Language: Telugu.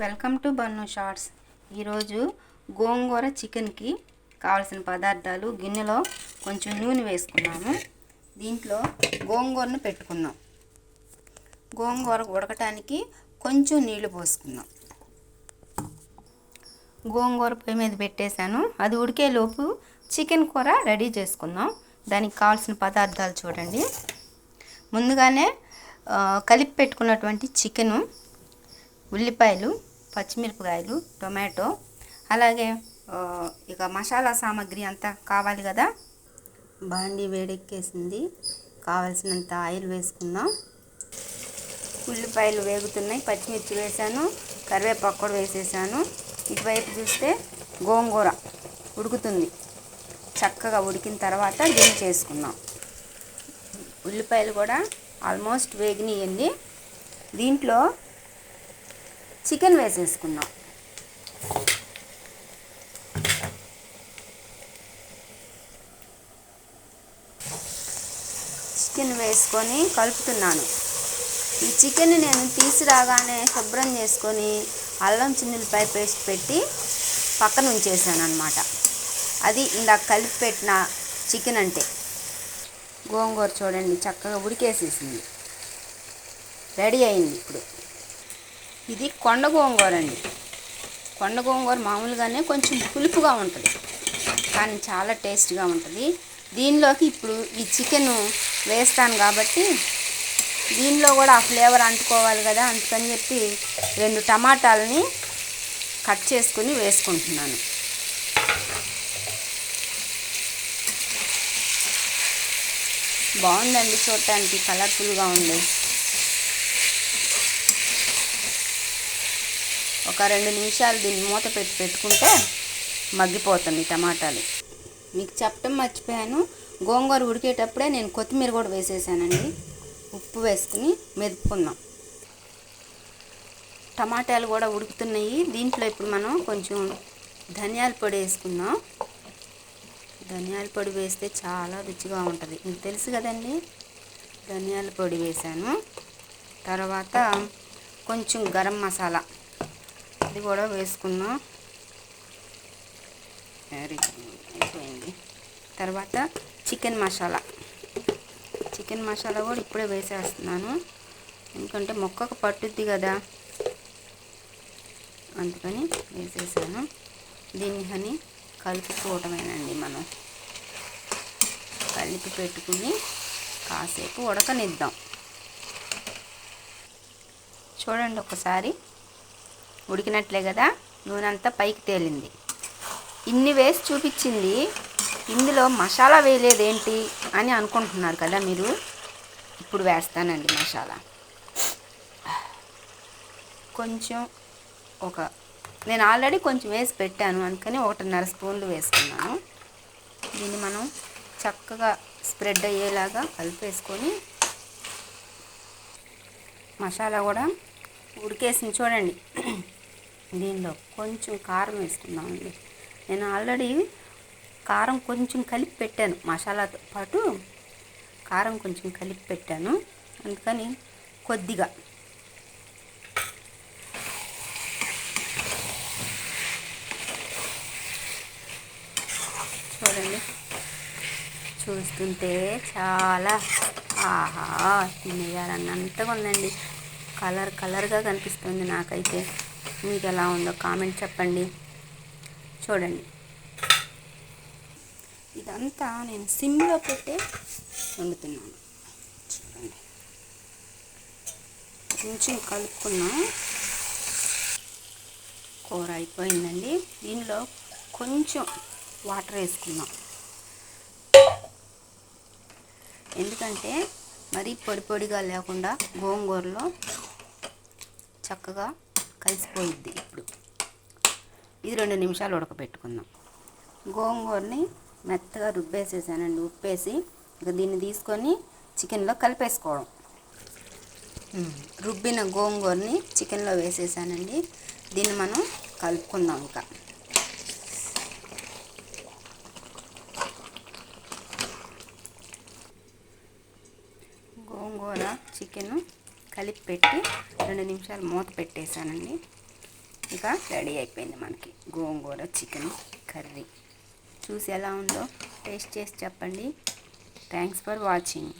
Welcome to bun shorts. ఈరోజు గోంగూర చికెన్కి కావాల్సిన పదార్థాలు గిన్నెలో కొంచెం నూనె వేసుకున్నాము. దీంట్లో గోంగూరను పెట్టుకున్నాం. గోంగూర ఉడకటానికి కొంచెం నీళ్ళు పోసుకుందాం గోంగూర పొయ్యి మీద పెట్టేశాను. అది ఉడికేలోపు చికెన్ కూర రెడీ చేసుకుందాం దానికి కావాల్సిన పదార్థాలు చూడండి. ముందుగానే కలిపి పెట్టుకున్నటువంటి చికెను ఉల్లిపాయలు పచ్చిమిరపకాయలు టొమాటో అలాగే ఇక మసాలా సామాగ్రి అంతా కావాలి కదా? బాండి వేడెక్కేసింది. కావలసినంత ఆయిల్ వేసుకుందాం ఉల్లిపాయలు వేగుతున్నాయి. పచ్చిమిర్చి వేసాను. కరివేపాకు కూడా వేసేసాను. ఇటువైపు చూస్తే గోంగూర ఉడుకుతుంది. చక్కగా ఉడికిన తర్వాత దీన్ని చేసుకుందాం ఉల్లిపాయలు కూడా ఆల్మోస్ట్ వేగినాయండి. దీంట్లో చికెన్ వేసేసుకుందాం చికెన్ వేసుకొని కలుపుతున్నాను. ఈ చికెన్ నేను తీసిరాగానే శుభ్రం చేసుకొని అల్లం చిన్నులపై పేస్ట్ పెట్టి పక్కన ఉంచేసాను అనమాట అది ఇందాక కలిపి పెట్టిన చికెన్ అంటే. గోంగూర చూడండి చక్కగా ఉడికేసేసింది. రెడీ అయింది ఇప్పుడు. ఇది కొండ గోంగూర అండి. కొండ గోంగూర మామూలుగానే కొంచెం పులుపుగా ఉంటుంది. కానీ చాలా టేస్ట్గా ఉంటుంది. దీనిలోకి ఇప్పుడు ఈ చికెన్ వేస్తాను కాబట్టి దీనిలో కూడా ఆ ఫ్లేవర్ అంటుకోవాలి కదా అందుకని చెప్పి రెండు టమాటాలని కట్ చేసుకుని వేసుకుంటున్నాను. బాగుందండి చూడటానికి కలర్ఫుల్గా ఉంది. ఒక రెండు నిమిషాలు దీన్ని మూత పెట్టి పెట్టుకుంటే మగ్గిపోతుంది టమాటాలు. మీకు చెప్పడం మర్చిపోయాను. గోంగూర ఉడికేటప్పుడే నేను కొత్తిమీర కూడా వేసేసానండి. ఉప్పు వేసుకుని మెదుపుకుందాం. టమాటాలు కూడా ఉడుకుతున్నాయి. దీంట్లో ఇప్పుడు మనం కొంచెం ధనియాల పొడి వేసుకుందాం. ధనియాల పొడి వేస్తే చాలా రుచిగా ఉంటుంది. మీకు తెలుసు కదండి? ధనియాల పొడి వేసాను. తర్వాత కొంచెం గరం మసాలా. అది కూడా వేసుకున్నాం. వెరీ అయిపోయింది. తర్వాత చికెన్ మసాలా. చికెన్ మసాలా కూడా ఇప్పుడే వేసేస్తున్నాను. ఎందుకంటే మొక్కకు పట్టుద్ది కదా. అందుకని వేసేసాను. దీన్ని అని కలుపుకోవటమేనండి మనం. కలిపి పెట్టుకుని కాసేపు ఉడకనిద్దాం. చూడండి ఒకసారి. ఉడికినట్లే కదా నూనె అంతా పైకి తేలింది. ఇన్ని వేసి చూపించింది ఇందులో మసాలా వేయలేదేంటి అని అనుకుంటున్నారు కదా మీరు? ఇప్పుడు వేస్తానండి మసాలా. కొంచెం ఒక నేను ఆల్రెడీ కొంచెం వేసి పెట్టాను అందుకని ఒకటిన్నర స్పూన్లు వేసుకున్నాను. దీన్ని మనం చక్కగా స్ప్రెడ్ అయ్యేలాగా కలిపేసుకొని మసాలా కూడా ఉడికేసింది చూడండి. దీనిలో కొంచెం కారం వేసుకుందామండి. నేను ఆల్రెడీ కారం కొంచెం కలిపి పెట్టాను మసాలాతో పాటు. కారం కొంచెం కలిపి పెట్టాను. అందుకని కొద్దిగా. చూడండి. చూస్తుంటే చాలా ఆహా తినేయాలన్నంతగా ఉందండి. కలర్ కలర్గా కనిపిస్తుంది నాకైతే. మీకు ఎలా ఉందో కామెంట్ చెప్పండి. చూడండి. ఇదంతా నేను సిమ్లో పెట్టే వండుతున్నాను. చూడండి. కొంచెం కలుపుకున్నాం. కూర అయిపోయిందండి. దీనిలో కొంచెం వాటర్ వేసుకున్నాం. ఎందుకంటే మరీ పొడి పొడిగా లేకుండా గోంగూరలో చక్కగా కలిసిపోయిద్ది ఇప్పుడు. ఇది రెండు నిమిషాలు ఉడకబెట్టుకుందాం గోంగూరని మెత్తగా రుబ్బేసేసానండి. ఉప్పేసి ఇక దీన్ని తీసుకొని చికెన్లో కలిపేసుకోవడం. రుబ్బిన గోంగూరని చికెన్లో వేసేసానండి. దీన్ని మనం కలుపుకుందాం ఇంకా. గోంగూర చికెన్ కలిపి పెట్టి రెండు నిమిషాలు మూత పెట్టేశానండి. ఇక రెడీ అయిపోయింది మనకి గోంగూర చికెన్ కర్రీ. చూసి ఎలా ఉందో టేస్ట్ చేసి చెప్పండి. Thanks for watching